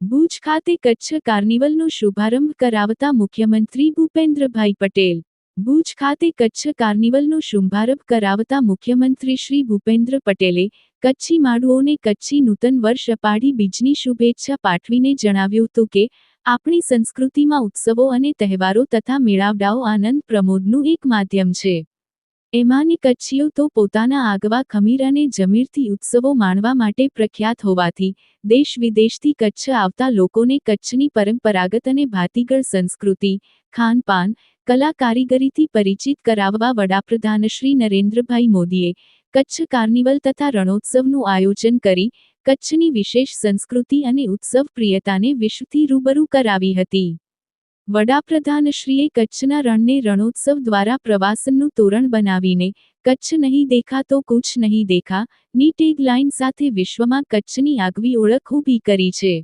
ભુજ ખાતે કચ્છ કાર્નિવલનો શુભારંભ કરાવતા મુખ્યમંત્રી ભૂપેન્દ્રભાઈ પટેલ. ભુજ ખાતે કચ્છ કાર્નિવલનો શુભારંભ કરાવતા મુખ્યમંત્રી શ્રી ભૂપેન્દ્ર પટેલે કચ્છી માડુઓને કચ્છી નૂતન વર્ષ અપાડી બીજની શુભેચ્છા પાઠવીને જણાવ્યું હતું કે આપણી સંસ્કૃતિમાં ઉત્સવો અને તહેવારો તથા મેળાવડાઓ આનંદ પ્રમોદનું એક માધ્યમ છે. એમાંની કચ્છીઓ તો પોતાના આગવા ખમીર અને જમીરથી ઉત્સવો માણવા માટે પ્રખ્યાત હોવાથી, દેશ વિદેશથી કચ્છ આવતા લોકોને કચ્છની પરંપરાગત અને ભાતીગળ સંસ્કૃતિ, ખાનપાન, કલા કારીગરીથી પરિચિત કરાવવા વડાપ્રધાન શ્રી નરેન્દ્રભાઈ મોદીએ કચ્છ કાર્નિવલ તથા રણોત્સવનું આયોજન કરી કચ્છની વિશેષ સંસ્કૃતિ અને ઉત્સવ પ્રિયતાને વિશ્વથી રૂબરૂ કરાવી હતી. વડાપ્રધાનશ્રીએ કચ્છના રણને રણોત્સવ દ્વારા પ્રવાસનનું તોરણ બનાવીને, કચ્છ નહીં દેખા તો કુછ નહીં દેખા ની ટેગલાઇન સાથે વિશ્વમાં કચ્છની આગવી ઓળખ ઊભી કરી છે.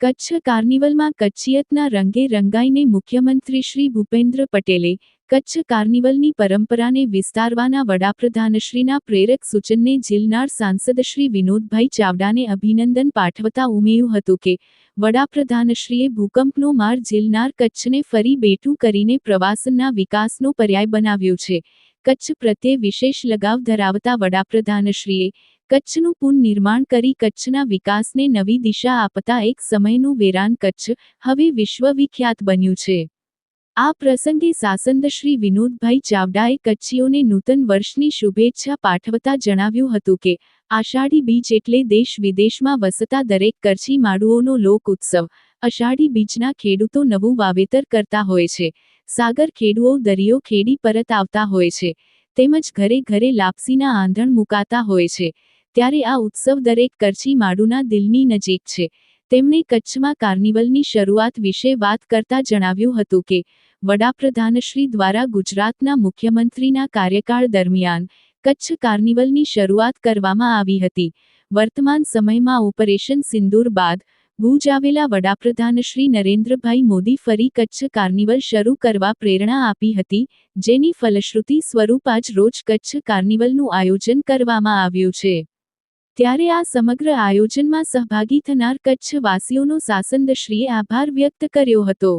કચ્છ કાર્નિવલમાં કચ્છિયતના રંગે રંગાઈને મુખ્યમંત્રી શ્રી ભૂપેન્દ્ર પટેલે કચ્છ કાર્નિવલની પરંપરાને વિસ્તારવાના વડાપ્રધાનશ્રીના પ્રેરક સૂચનને ઝીલનાર સાંસદ શ્રી વિનોદભાઈ ચાવડાને અભિનંદન પાઠવતા ઉમેર્યું હતું કે, વડાપ્રધાનશ્રીએ ભૂકંપનો માર ઝીલનાર કચ્છને ફરી બેઠું કરીને પ્રવાસનના વિકાસનો પર્યાય બનાવ્યો છે. કચ્છ પ્રત્યે વિશેષ લગાવ ધરાવતા વડાપ્રધાનશ્રીએ કચ્છનું પુનઃનિર્માણ કરી કચ્છના વિકાસને નવી દિશા આપતા એક સમયનું વેરાન કચ્છ હવે વિશ્વવિખ્યાત બન્યું છે. આ પ્રસંગે સાસંદ શ્રી વિનોદભાઈ ચાવડાએ કચ્છીઓને નૂતન વર્ષની શુભેચ્છા પાઠવતા જણાવ્યું હતું કે, આષાઢી બીજ એટલે દેશ વિદેશમાં વસતા દરેક કચ્છી માડુઓનો લોક ઉત્સવ. અષાઢી બીજના ખેડૂતો નવું વાવેતર કરતા હોય છે. સાગર ખેડુઓ દરિયો ખેડી પરત આવતા હોય છે. તેમજ ઘરે ઘરે લાપસીના આંધણ મુકાતા હોય છે. ત્યારે આ ઉત્સવ દરેક કરછી માડુના દિલની નજીક છે. તેમણે કચ્છમાં કાર્નિવલની શરૂઆત વિશે વાત કરતા જણાવ્યું હતું કે વડાપ્રધાનશ્રી દ્વારા ગુજરાતના મુખ્યમંત્રીના કાર્યકાળ દરમિયાન કચ્છ કાર્નિવલની શરૂઆત કરવામાં આવી હતી. વર્તમાન સમયમાં ઓપરેશન સિંદૂર બાદ ભુજ આવેલા વડાપ્રધાન શ્રી નરેન્દ્રભાઈ મોદી ફરી કચ્છ કાર્નિવલ શરૂ કરવા પ્રેરણા આપી હતી, જેની ફલશ્રુતિ સ્વરૂપ આજ રોજ કચ્છ કાર્નિવલનું આયોજન કરવામાં આવ્યું છે. ત્યારે આ સમગ્ર આયોજનમાં સહભાગી થનાર કચ્છવાસીઓનો શાસનદશ્રીએ આભાર વ્યક્ત કર્યો હતો.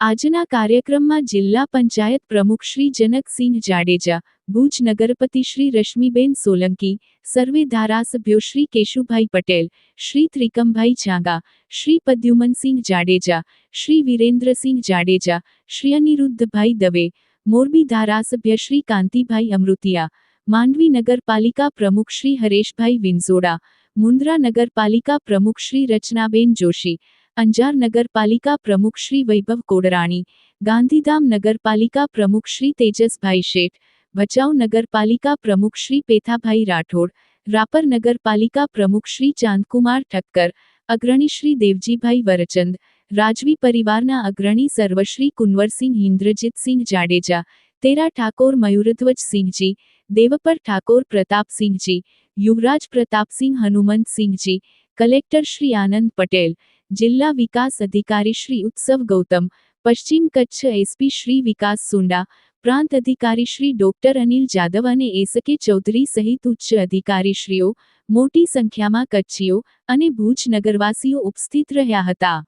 આજના કાર્યક્રમમાં જિલ્લા પંચાયત પ્રમુખ શ્રી જનકસિંહ જાડેજા, ભુજ નગરપતિ શ્રી રશ્મિબેન સોલંકી, સર્વે ધારાસભ્યો શ્રી કેશુભાઈ પટેલ, શ્રી ત્રિકમભાઈ ઝાંગા, શ્રી પદ્યુમનસિંહ જાડેજા, શ્રી વિરેન્દ્રસિંહ જાડેજા, શ્રી અનિરુદ્ધભાઈ દવે, મોરબી ધારાસભ્ય શ્રી કાંતિભાઈ અમૃતિયા માંડવી નગરપાલિકા પ્રમુખ શ્રી હરેશભાઈ વિંઝોડા મુન્દ્રા નગરપાલિકા પ્રમુખ શ્રી રચનાબેન જોશી, અંજાર નગરપાલિકા પ્રમુખ શ્રી વૈભવ કોડરાણી, ગાંધીધામ નગરપાલિકા પ્રમુખ શ્રી તેજસભાઈ શેઠ, ભચાઉ નગરપાલિકા પ્રમુખ શ્રી પેથાભાઈ રાઠોડ, રાપર નગરપાલિકા પ્રમુખ શ્રી ચાંદકુમાર ઠક્કર, અગ્રણી શ્રી દેવજીભાઈ વરચંદ, રાજવી પરિવારના અગ્રણી સર્વશ્રી કુંવરસિંહ ઇન્દ્રજીતસિંહ જાડેજા, તેરા ઠાકોર મયુરધ્વજસિંહજી દેવપર ઠાકોર પ્રતાપસિંહજી, યુવરાજ પ્રતાપસિંહ હનુમંતસિંહજી, કલેક્ટર શ્રી આનંદ પટેલ, જિલ્લા વિકાસ અધિકારી શ્રી ઉત્સવ ગૌતમ, પશ્ચિમ કચ્છ એસપી શ્રી વિકાસ સુંડા, પ્રાંત અધિકારી શ્રી ડોક્ટર અનિલ જાદવ અને એસકે ચૌધરી સહિત ઉચ્ચ અધિકારીશ્રીઓ, મોટી સંખ્યામાં કચ્છીઓ અને ભુજ નગરવાસીઓ ઉપસ્થિત રહ્યા હતા.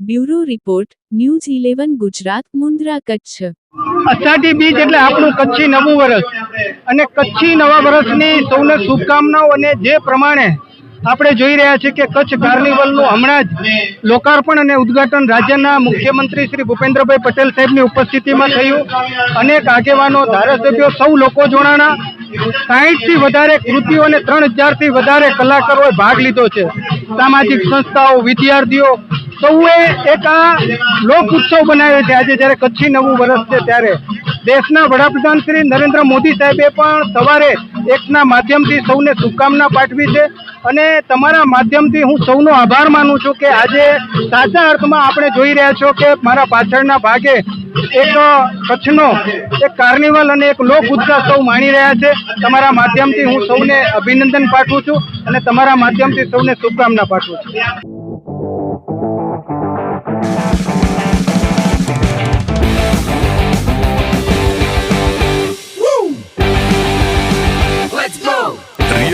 Bureau report, news eleven, Gujarat, Mundra, Kutch. Ashadhi Bij એટલે આપણું કચ્છી નવું વર્ષ અને કચ્છી નવા વર્ષની સૌને શુભકામનાઓ અને જે પ્રમાણે આપણે જોઈ રહ્યા છીએ કે કચ્છ કાર્નિવલનું હમણાં જ લોકાર્પણ અને ઉદ્ઘાટન રાજ્યના મુખ્યમંત્રી શ્રી ભૂપેન્દ્રભાઈ પટેલ સાહેબની ઉપસ્થિતિમાં થયું. અનેક આગેવાનો, ધારાસભ્યો, સૌ લોકો જોડાણા. સાહીઠથી વધારે કૃતિઓ અને ત્રણ હજારથી વધારે કલાકારોએ ભાગ લીધો છે. સામાજિક સંસ્થાઓ, વિદ્યાર્થીઓ સૌએ એક આ લોક ઉત્સવ બનાવ્યો છે. આજે જ્યારે કચ્છી નવું વર્ષ છે ત્યારે દેશના વડાપ્રધાન શ્રી નરેન્દ્ર મોદી સાહેબે પણ સવારે એકના માધ્યમથી સૌને શુભકામના પાઠવી છે. અને તમારા માધ્યમથી હું સૌનો આભાર માનું છું કે આજે સાચા અર્થમાં આપણે જોઈ રહ્યા છો કે મારા પાછળના ભાગે એક કચ્છનો એક કાર્નિવલ અને એક લોક ઉત્સાહ સૌ માણી રહ્યા છે. તમારા માધ્યમથી હું સૌને અભિનંદન પાઠવું છું અને તમારા માધ્યમથી સૌને શુભકામના પાઠવું છું.